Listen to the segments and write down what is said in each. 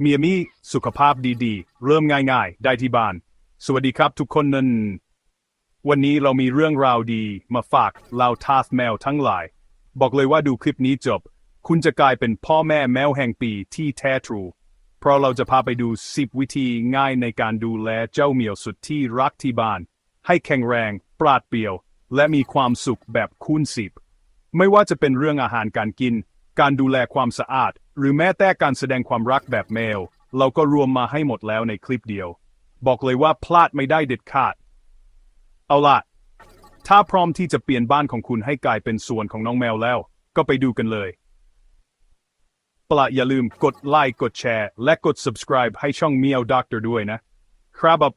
เมียมี่สุขภาพดีๆ เริ่มง่ายๆ ได้ที่บ้าน สวัสดีครับทุกคนนั้นวันนี้เรามีเรื่องราวดีมาฝากเราทาสแมวทั้งหลาย บอกเลยว่าดูคลิปนี้จบ คุณจะกลายเป็นพ่อแม่แมวแห่งปีที่แท้ทรู เพราะเราจะพาไปดู 10 วิธีง่ายในการดูแลเจ้าเหมียวสุดที่รักที่บ้าน ให้แข็งแรง ปราดเปรียว และมีความสุขแบบคูณสิบ ไม่ว่าจะเป็นเรื่องอาหารการกิน การดูแลความสะอาด หรือแม้แต่การแสดงความรักแบบแมวเราก็รวมมาให้หมดแล้วในคลิปเดียว บอกเลยว่าพลาดไม่ได้เด็ดขาด เอาล่ะ ถ้าพร้อมที่จะเปลี่ยนบ้านของคุณให้กลายเป็นส่วนของน้องแมวแล้ว ก็ไปดูกันเลยปละอย่าลืมกดไลค์กดแชร์ และกด subscribe ให้ช่อง Meow Doctor ด้วยนะ ครับ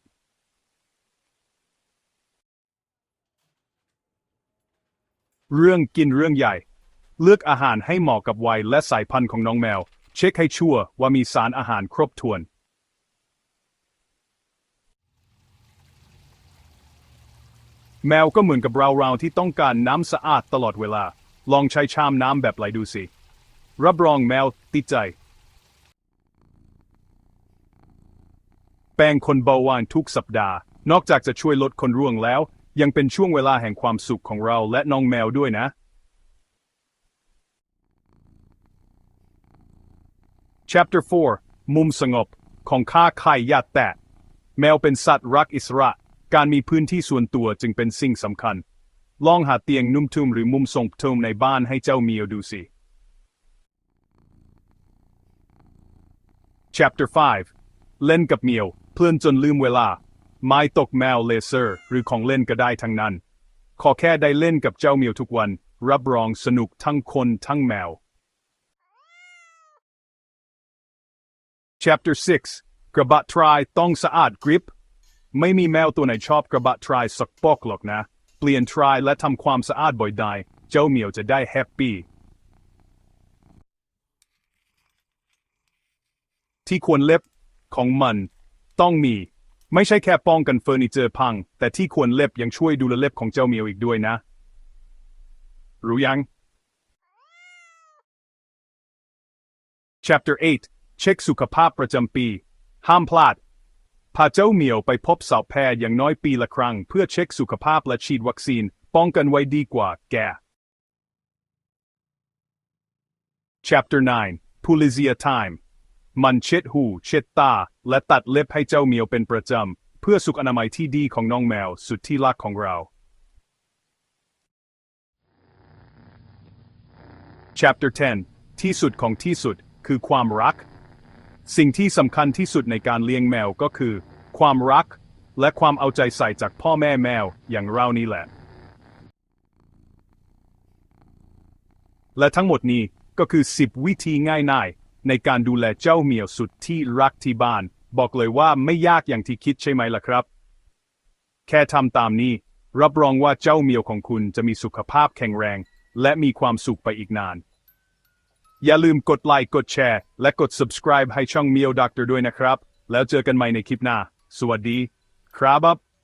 เรื่องกินเรื่องใหญ่ เลือกอาหารให้เหมาะกับวัยและสายพันธุ์ของน้องแมว เช็คให้ชัวร์ว่ามีสารอาหารครบถ้วน แมวก็เหมือนกับเราเราๆที่ต้องการน้ำสะอาดตลอดเวลา ลองใช้ชามน้ำแบบไหลดูสิ รับรองแมวติดใจ แป้งคนเบาหวานทุกสัปดาห์ นอกจากจะช่วยลดคนร่วงแล้ว ยังเป็นช่วงเวลาแห่งความสุขของเราและน้องแมวด้วยนะ Chapter 4 มุมสงบ ของข้าไข่ยาแตะ แมวเป็นสัตว์รักอิสระ การมีพื้นที่ส่วนตัวจึงเป็นสิ่งสำคัญ ลองหาเตียงนุ่มทุ่มหรือมุมทรงทมในบ้านให้เจ้าเมียวดูสิ Chapter 5 เล่นกับเมียว เพลินจนลืมเวลา ไม้ตกแมวเลเซอร์ หรือของเล่นก็ได้ทั้งนั้น ขอแค่ได้เล่นกับเจ้าเมียวทุกวัน รับรองสนุกทั้งคนทั้งแมว Chapter 6 กระบะทรายต้องสะอาดกริปไม่มีแมวตัวไหนชอบกระบะทรายสักปอกหรอกนะ เปลี่ยนทรายและทำความสะอาดบ่อยได้เจ้าเหมียวจะได้แฮปปี้ที่ควรเล็บของมันต้องมี ไม่ใช่แค่ป้องกันเฟอร์นิเจอร์พัง แต่ที่ควรเล็บยังช่วยดูแลเล็บของเจ้าเหมียวอีกด้วยนะ รู้ยัง Chapter 8 เช็คสุขภาพประจำปี ห้ามพลาด พาเจ้าเหมียวไปพบสัตวแพทย์อย่างน้อยปีละครั้ง เพื่อเช็คสุขภาพและฉีดวัคซีน ป้องกันไว้ดีกว่าแก่ Chapter 9 Pulizia Time มันเช็ดหู เช็ดตา และตัดเล็บให้เจ้าเหมียวเป็นประจำ เพื่อสุขอนามัยที่ดีของน้องแมวสุดที่รักของเรา Chapter 10 ที่สุดของที่สุดคือความรัก สิ่งที่สำคัญที่สุดในการเลี้ยงแมวก็คือ ความรัก และความเอาใจใส่จากพ่อแม่แมวอย่างเรานี่แหละ และทั้งหมดนี้ก็คือ 10 วิธีง่ายๆในการดูแลเจ้าเหมียวสุดที่รักที่บ้าน บอกเลยว่าไม่ยากอย่างที่คิดใช่ไหมล่ะครับ แค่ทำตามนี้ รับรองว่าเจ้าเหมียวของคุณจะมีสุขภาพแข็งแรง และมีความสุขไปอีกนาน อย่าลืมกดไลค์กดแชร์ และกด subscribe ให้ช่อง Mio Doctor ด้วยนะครับ แล้วเจอกันใหม่ในคลิปหน้า สวัสดี ครับ